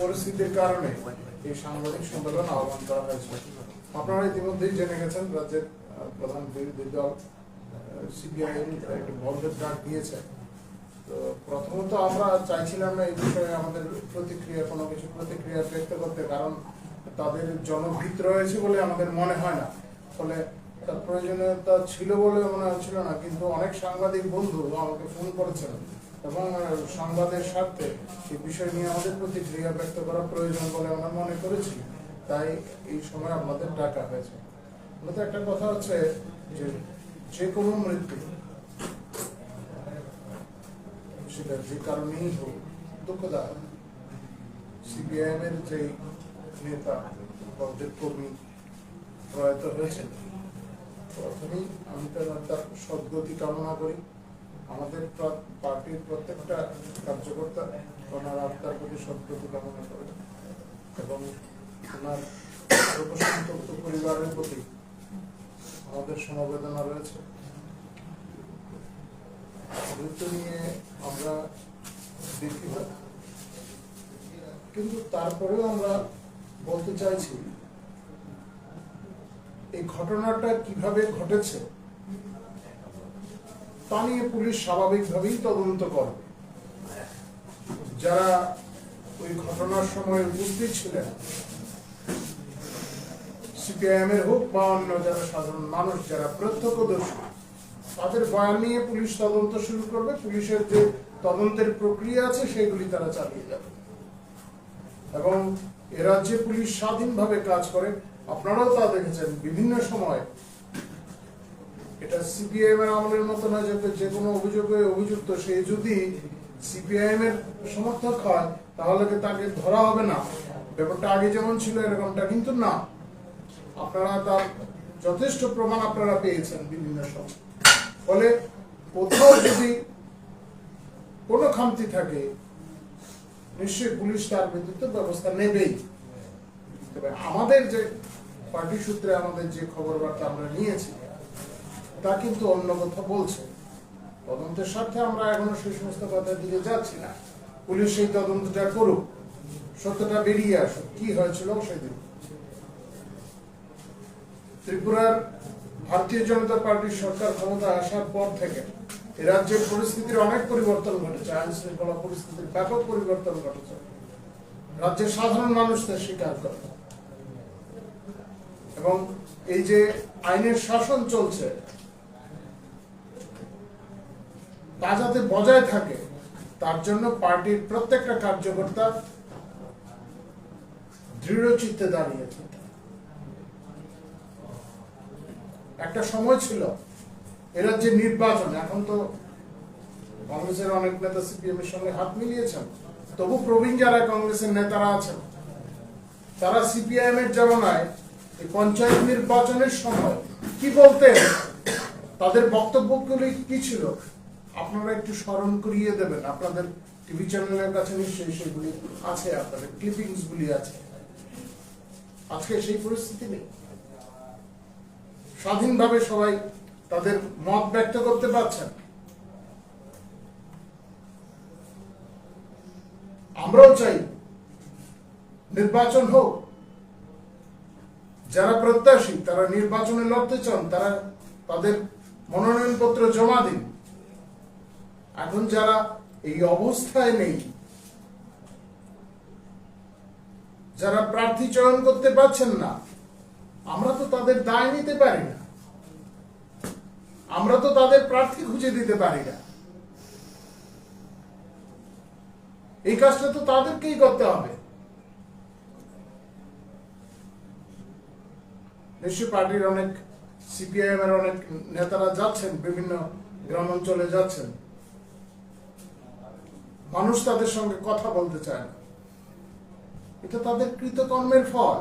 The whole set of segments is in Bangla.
পরিস্থিতির কারণে এই সাংবাদিক সম্মেলন আহ্বান করা হয়েছে। আপনারা ইতিমধ্যেই জেনে গেছেন, রাজ্যের প্রধান বিরোধী দল সিপিআইএম একটি বন্ধের ডাক দিয়েছে। তো প্রথমত আমরা চাইছিলাম না এই বিষয়ে আমাদের প্রতিক্রিয়া, কোনো কিছু প্রতিক্রিয়া ব্যক্ত করতে, কারণ তাদের জনভিত রয়েছে বলে আমাদের মনে হয় না। ফলে তার প্রয়োজনীয়তা ছিল বলে মনে হচ্ছিল না, কিন্তু অনেক সাংবাদিক বন্ধু আমাকে ফোন করেছেন। এবং সংবাদের স্বার্থে এই বিষয় নিয়ে আমাদের প্রতিক্রিয়া ব্যক্ত করা প্রয়োজন বলে আমরা মনে করেছি। তাই এই সময় আমাদের ডাকা হয়েছে। মূলত একটা কথা হচ্ছে যে যে কোনো মৃত্যু, সেটা যে কারণেই হোক, দুঃখদায়ক। সিপিআইএম এর যে নেতা কর্মী প্রয়াত হয়েছেন, প্রথমেই আমি তার সদ্গতি কামনা করি। আমাদের প্রা- পার্টির প্রত্যেকটা কার্যকর্তা ওনার আত্মার প্রতি সদ্গতি কামনা করেন এবং ওনার শোকসন্তপ্ত পরিবারের প্রতি আমাদের সমবেদনা রয়েছে। মৃত্যু নিয়ে আমরা দেখি কিন্তু তারপরেও আমরা বলতে চাইছি, এই ঘটনাটা কীভাবে ঘটেছে তা নিয়ে পুলিশ স্বাভাবিকভাবেই তদন্ত করবে যারা ওই ঘটনার সময় উপস্থিত ছিলেন সিপিআইএম এর হোক বা অন্য যারা সাধারণ মানুষ, যারা প্রত্যক্ষদর্শী, তাদের বয়ান নিয়ে পুলিশ তদন্ত শুরু করবে। পুলিশের যে তদন্তের প্রক্রিয়া আছে, সেগুলি তারা চালিয়ে যাবে। এবং এ রাজ্যে পুলিশ স্বাধীনভাবে কাজ করে। আপনারাও তা দেখেছেন। বিভিন্ন সময় এটা সিপিআইএম এর আমলের মতো না যে যে কোনো অভিযোগে অভিযুক্ত সে যদি সিপিআইএম এর সমর্থক হয়, তাহলে তাকে ধরা হবে না? ব্যাপারটা আগে যেমন ছিল, এরকমটা কিন্তু না। আপনারা তার যথেষ্ট প্রমাণ আপনারা পেয়েছেন বিভিন্ন সময়। ফলে কোথাও যদি কোনো খামতি থাকে, নিশ্চয়ই পুলিশ তার বিরুদ্ধে ব্যবস্থা নেবেই। তবে আমাদের যে পার্টি সূত্রে আমাদের যে খবর বার্তা আমরা নিয়েছি তা কিন্তু অন্য কথা বলছে। তদন্তের স্বার্থে আমরা এখনও সেই সমস্ত কথার দিকে যাচ্ছি না। পুলিশ সেই তদন্তটা করুক। সত্যটা বেরিয়ে আসুক। কি হয়েছিল সেদিন? ত্রিপুরার ভারতীয় জনতা পার্টির সরকার ক্ষমতা আসার পর থেকে এ রাজ্যের পরিস্থিতির অনেক পরিবর্তন ঘটেছে। আইন শৃঙ্খলা পরিস্থিতির ব্যাপক পরিবর্তন ঘটেছে। রাজ্যের সাধারণ মানুষ তা স্বীকার করে। এবং এই যে আইনের শাসন চলছে তা যাতে বজায় থাকে, তার জন্য পার্টির প্রত্যেকটা কার্যকর্তা দৃঢ় চিত্তে দাঁড়িয়েছে একটা সময় ছিল এরা যে নির্বাচন, এখন তো কংগ্রেসের অনেক নেতা সিপিএম এর সঙ্গে হাত মিলিয়েছেন, তবু প্রবীণ যারা কংগ্রেসের নেতারা আছেন, তারা সিপিআইএম এর জামানায় এই পঞ্চায়েত নির্বাচনের সময় কি বলতেন, তাদের বক্তব্যগুলি কি ছিল? আপনারা একটু স্মরণ করিয়ে দেবেন। আপনাদের টিভি চ্যানেলের কাছে নিশ্চয়ই সেগুলি আছে, আপনাদের ক্লিপিংস গুলি আছে। আজকে সেই পরিস্থিতি নেই। স্বাধীনভাবে সবাই তাদের মত ব্যক্ত করতে পারছেন। আমরাও চাই নির্বাচন হোক। যারা প্রত্যাশী, তারা নির্বাচনে লড়তে চান, তারা তাদের মনোনয়নপত্র জমা দিন। এখন যারা এই অবস্থায় নেই, যারা প্রার্থী চয়ন করতে পারছেন না, আমরা তো তাদের দায় নিতে পারি না। আমরা তো তাদের প্রার্থী খুঁজে দিতে পারি না। এই কাজটা তো তাদেরকেই করতে হবে। নিশ্চয় পার্টির অনেক সিপিআইএম এর অনেক নেতারা যাচ্ছেন, বিভিন্ন গ্রাম অঞ্চলে যাচ্ছেন। মানুষ তাদের সঙ্গে কথা বলতে চায় না। এটা তাদের কৃতকর্মের ফল।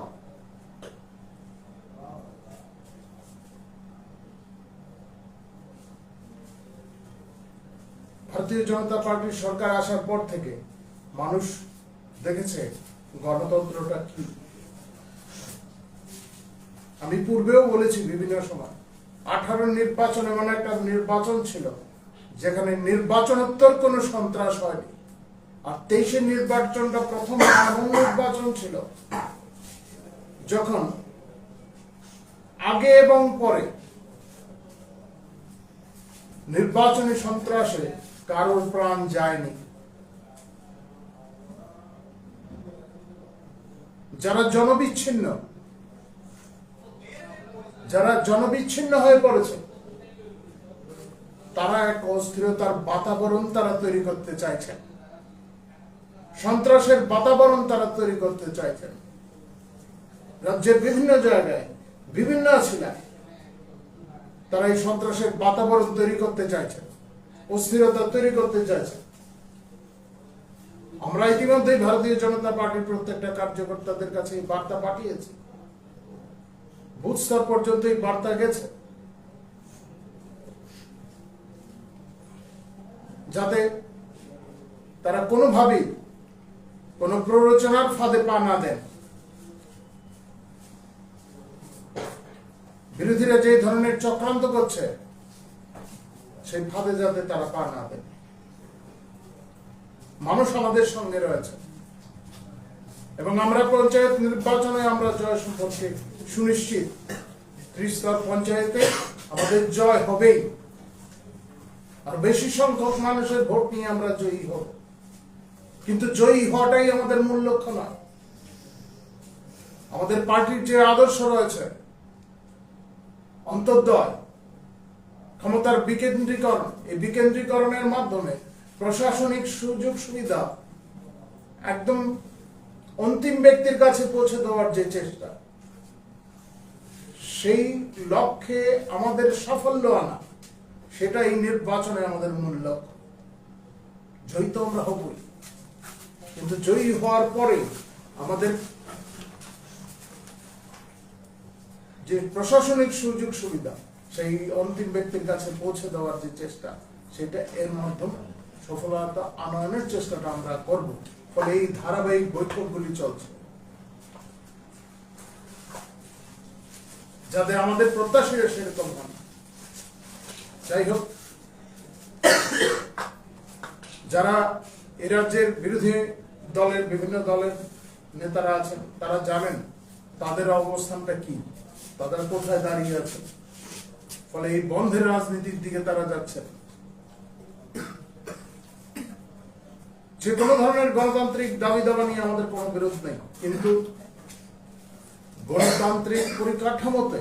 ভারতীয় জনতা পার্টির সরকার আসার পর থেকে মানুষ দেখেছে গণতন্ত্রটা কি। আমি পূর্বেও বলেছি বিভিন্ন সময়, আঠারো নির্বাচন এমন একটা নির্বাচন ছিল, যেখানে নির্বাচনোত্তর কোনো সন্ত্রাস হয়নি। আর তেইশের নির্বাচনটা প্রথম এমন নির্বাচন ছিল। যখন আগে এবং পরে নির্বাচনী সন্ত্রাসে কারোর প্রাণ যায়নি। যারা জনবিচ্ছিন্ন যারা জনবিচ্ছিন্ন হয়ে পড়েছে, তারা এক অস্থিরতার বাতাবরণ তারা তৈরি করতে চাইছেন। সন্ত্রাসের বাতাবরণ তারা তৈরি করতে চাইছেন। রাজ্যের বিভিন্ন জায়গায়, বিভিন্ন ছিলেন তারা এই সন্ত্রাসের বাতাবরণ তৈরি করতে চাইছেন, অস্থিরতা তৈরি করতে চাইছেন। আমরা ইতিমধ্যেই ভারতীয় জনতা পার্টির প্রত্যেকটা কার্যকর্তাদের কাছে এই বার্তা পাঠিয়েছি। বুথ স্তর পর্যন্ত এই বার্তা গেছে। যাতে তারা কোনোভাবেই কোনো প্ররোচনার ফাঁদে পা না দেন। বিরোধীরা যে ধরনের চক্রান্ত করছে, সেই ফাঁদে যাতে তারা পা না দেন। মানুষ আমাদের সঙ্গে রয়েছে। এবং আমরা পঞ্চায়েত নির্বাচনে আমরা জয় সম্পর্কে সুনিশ্চিত। ত্রিস্তর পঞ্চায়েতে আমাদের জয় হবেই। আর বেশি সংখ্যক মানুষের ভোট নিয়ে আমরা জয়ী হব। কিন্তু জয়ী হওয়াটাই আমাদের মূল লক্ষ্য নয় আমাদের পার্টির যে আদর্শ রয়েছে, অন্তর্দয়, ক্ষমতার বিকেন্দ্রীকরণ, এই বিকেন্দ্রীকরণের মাধ্যমে প্রশাসনিক সুযোগ সুবিধা একদম অন্তিম ব্যক্তির কাছে পৌঁছে দেওয়ার যে চেষ্টা, সেই লক্ষ্যে আমাদের সাফল্য আনা সেটা এই নির্বাচনে আমাদের মূল লক্ষ্য। জয়ী তো আমরা হবই। কিন্তু জয়ী হওয়ার পরে আমাদের যে প্রশাসনিক সুযোগ সুবিধা, সেই অন্তিম ব্যক্তির কাছে পৌঁছে দেওয়ার যে চেষ্টা, সেটা এর মাধ্যমে সফলতা আনয়নের চেষ্টাটা আমরা করব। ফলে এই ধারাবাহিক বৈঠকগুলি চলছে। যাতে আমাদের প্রত্যাশীরা সেরকম হন যাই হোক, যারা এ রাজ্যের বিরোধী দলের বিভিন্ন দলের নেতারা আছেন, তারা জানেন তাদের অবস্থানটা কি তারা কোথায় দাঁড়িয়ে আছে। ফলে এই বন্ধের রাজনীতির দিকে তারা যাচ্ছেন যে কোনো ধরনের গণতান্ত্রিক দাবি দাবা নিয়ে আমাদের কোনো বিরোধ নেই, কিন্তু গণতান্ত্রিক পরিকাঠামোতে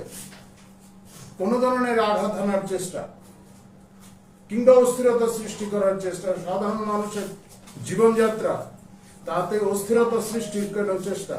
কোন ধরনের আঘাত হানার চেষ্টা কিংবা অস্থিরতা সৃষ্টি করার চেষ্টা সাধারণ মানুষের জীবনযাত্রা তাতে অস্থিরতা সৃষ্টির চেষ্টা।